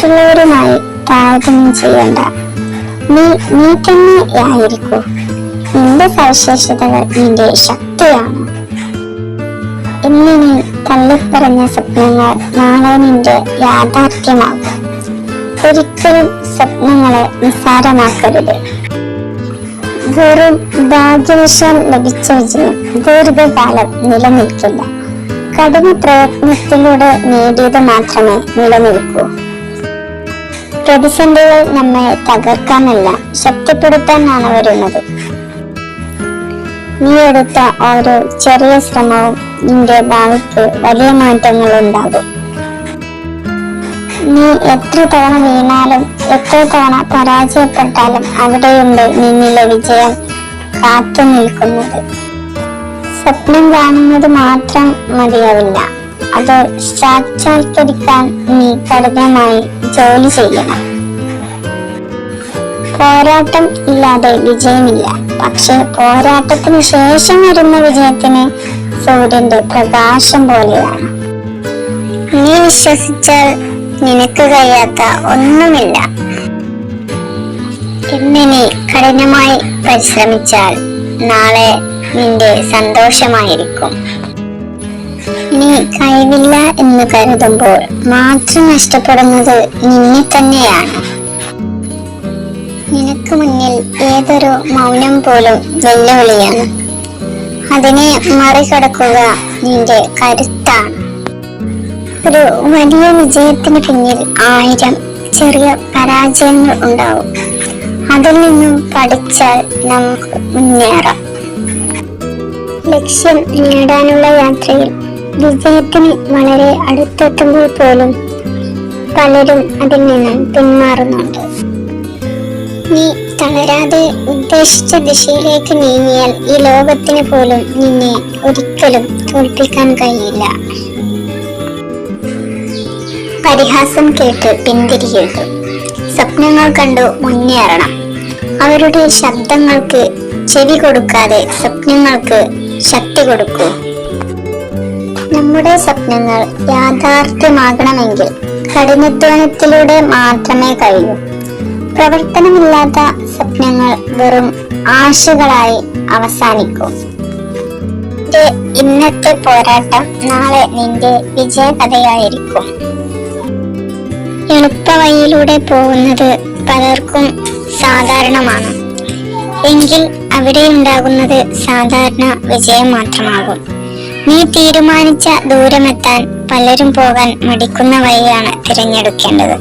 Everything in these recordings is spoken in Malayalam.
മറ്റുള്ളവരുമായി താരതമ്യം ചെയ്യണ്ട. നീ നീ തന്നെ ആയിരിക്കൂ. നിന്റെ സവിശേഷതകൾ നിന്റെ ശക്തിയാണ്. ഇന്ന് നീ തള്ളിപ്പറഞ്ഞ സ്വപ്നങ്ങൾ നാളെ നിന്റെ യാഥാർത്ഥ്യമാകും. ഒരിക്കലും സ്വപ്നങ്ങളെ നിസ്സാരമാക്കരുത്. വെറും ഭാഗ്യവശാൽ ലഭിച്ച വിജയം ദീർഘകാലം നിലനിൽക്കില്ല. കഠിന പ്രയത്നത്തിലൂടെ നേടിയത് മാത്രമേ നിലനിൽക്കൂ. പ്രതിസന്ധികൾ നമ്മെ തകർക്കാനല്ല ശക്തിപ്പെടുത്താനാണ് വരുന്നത്. നീ എടുത്ത ഓരോ ചെറിയ ശ്രമവും നിന്റെ ഭാവിക്ക് വലിയ മാറ്റങ്ങൾ ഉണ്ടാകും നീ എത്ര തവണ വീണാലും എത്ര തവണ പരാജയപ്പെട്ടാലും അവിടെയുണ്ട് നിന്നിലെ വിജയം കാത്തു നിൽക്കുന്നത് സ്വപ്നം കാണുന്നത് മാത്രം മതിയാവില്ല. അത് സാക്ഷാത്കരിക്കാൻ നീ കഠിനമായി ജോലി ചെയ്യണം. പോരാട്ടം ഇല്ലാതെ വിജയമില്ല. പക്ഷെ പോരാട്ടത്തിന് ശേഷം വരുന്ന വിജയത്തിന് സൂര്യന്റെ പ്രകാശം പോലെയാണ്. നീ വിശ്വസിച്ചാൽ നിനക്ക് കഴിയാത്ത ഒന്നുമില്ല. ഇന്ന് കഠിനമായി പരിശ്രമിച്ചാൽ നാളെ നിന്റെ സന്തോഷമായിരിക്കും. നീ കഴിവില്ല എന്ന് കരുതുമ്പോൾ മാത്രം നഷ്ടപ്പെടുന്നത് നിന്നെ തന്നെയാണ്. നിനക്ക് മുന്നിൽ ഏതൊരു മൗനം പോലും വെല്ലുവിളിയാണ്. അതിനെ മറികടക്കുക നിന്റെ കരുത്താണ്. ഒരു വലിയ വിജയത്തിന് പിന്നിൽ ആയിരം ചെറിയ പരാജയങ്ങൾ ഉണ്ടാവും. അതിൽ നിന്നും പഠിച്ചാൽ നമുക്ക് മുന്നേറാം. ലക്ഷ്യം നേടാനുള്ള യാത്രയിൽ വിജയത്തിന് വളരെ അടുത്തെത്തുമ്പോൾ പോലും പലരും അതിൽ നിന്ന് പിന്മാറുന്നുണ്ട്. നീ തളരാതെ ഉദ്ദേശിച്ച ദിശയിലേക്ക് നീങ്ങിയാൽ ഈ ലോകത്തിന് പോലും നിന്നെ ഒരിക്കലും തോൽപ്പിക്കാൻ കഴിയില്ല. പരിഹാസം കേട്ട് പിന്തിരിയരുത് സ്വപ്നങ്ങൾ കണ്ടു മുന്നേറണം. അവരുടെ ശബ്ദങ്ങൾക്ക് ചെവി കൊടുക്കാതെ സ്വപ്നങ്ങൾക്ക് ശക്തി കൊടുക്കൂ. നമ്മുടെ സ്വപ്നങ്ങൾ യാഥാർത്ഥ്യമാകണമെങ്കിൽ കഠിനാധ്വാനത്തിലൂടെ മാത്രമേ കഴിയൂ. പ്രവർത്തനമില്ലാത്ത സ്വപ്നങ്ങൾ വെറും ആശകളായി അവസാനിക്കും. നിന്റെ ഇന്നത്തെ പോരാട്ടം നാളെ നിന്റെ വിജയകഥയായിരിക്കും. എളുപ്പവഴിയിലൂടെ പോകുന്നത് പലർക്കും സാധാരണമാണ്. എങ്കിൽ അവിടെ ഉണ്ടാകുന്നത് സാധാരണ വിജയം മാത്രമാകും. നീ തീരുമാനിച്ച ദൂരമെത്താൻ പലരും പോകാൻ മടിക്കുന്ന വഴിയാണ് തിരഞ്ഞെടുക്കേണ്ടത്.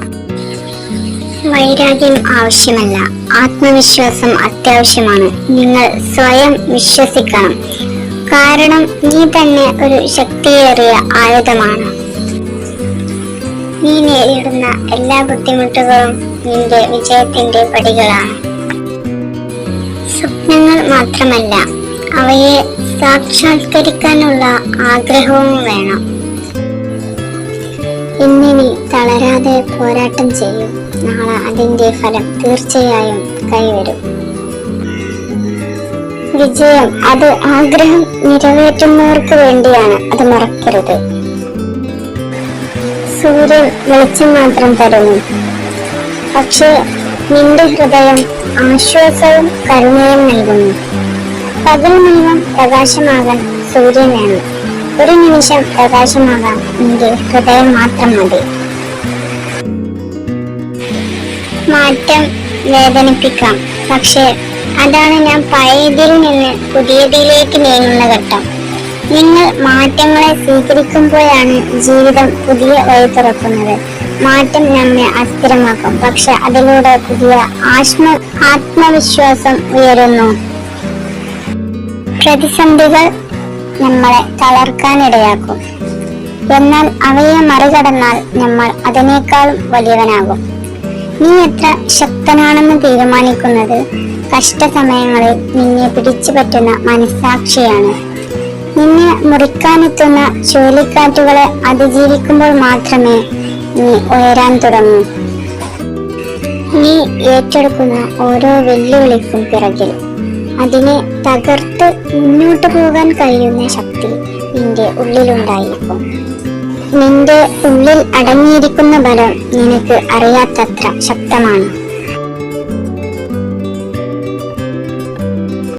വൈരാഗ്യം ആവശ്യമല്ല. ആത്മവിശ്വാസം അത്യാവശ്യമാണ്. നിങ്ങൾ സ്വയം വിശ്വസിക്കണം. കാരണം നീ തന്നെ ഒരു ശക്തിയേറിയ ആയുധമാണ്. നീ നേരിടുന്ന എല്ലാ ബുദ്ധിമുട്ടുകളും നിന്റെ വിജയത്തിന്റെ പടികളാണ്. സ്വപ്നങ്ങൾ മാത്രമല്ല അവയെ സാക്ഷാത്കരിക്കാനുള്ള ആഗ്രഹവും വേണം. ഇന്നിനി തളരാതെ പോരാട്ടം ചെയ്യും. നാളെ അതിന്റെ ഫലം തീർച്ചയായും കൈവരും. വിജയം അത് ആഗ്രഹം നിറവേറ്റുന്നവർക്ക് വേണ്ടിയാണ് അത് മറക്കരുത്. സൂര്യൻ വെളിച്ചം മാത്രം തരുന്നു. പക്ഷേ നിന്റെ ഹൃദയം ആശ്വാസവും കരുണയും നൽകുന്നു. പകൽ മുഴുവൻ പ്രകാശമാകാൻ സൂര്യൻ വേണം. ഒരു നിമിഷം പ്രകാശമാകാൻ നിന്റെ ഹൃദയം മാത്രം മതി. മാറ്റം വേദനിപ്പിക്കാം. പക്ഷേ അതാണ് ഞാൻ പഴയതിൽ നിന്ന് പുതിയതിലേക്ക് നീങ്ങുന്ന ഘട്ടം. നിങ്ങൾ മാറ്റങ്ങളെ സ്വീകരിക്കുമ്പോഴാണ് ജീവിതം പുതിയ വഴി തുറക്കുന്നത്. മാറ്റം നമ്മെ അസ്ഥിരമാക്കും. പക്ഷെ അതിലൂടെ പുതിയ ആത്മ ആത്മവിശ്വാസം ഉയരുന്നു. പ്രതിസന്ധികൾ നമ്മളെ തളർക്കാനിടയാക്കും. എന്നാൽ അവയെ മറികടന്നാൽ നമ്മൾ അതിനേക്കാളും വലിയവനാകും. നീ എത്ര ശക്തനാണെന്ന് തീരുമാനിക്കുന്നത് കഷ്ടസമയങ്ങളിൽ നിന്നെ പിടിച്ചു പറ്റുന്ന മനസ്സാക്ഷിയാണ്. നിന്നെ മുറിക്കാനെത്തുന്ന ചുഴലിക്കാറ്റുകളെ അതിജീവിക്കുമ്പോൾ മാത്രമേ നീ ഉയരാൻ തുടങ്ങൂ. നീ ഏറ്റെടുക്കുന്ന ഓരോ വെല്ലുവിളിക്കും പിറകിൽ അതിനെ തകർത്ത് മുന്നോട്ട് പോകാൻ കഴിയുന്ന ശക്തി നിന്റെ ഉള്ളിലുണ്ടായിരിക്കും. നിന്റെ ഉള്ളിൽ അടങ്ങിയിരിക്കുന്ന ബലം നിനക്ക് അറിയാത്തത്ര ശക്തമാണ്.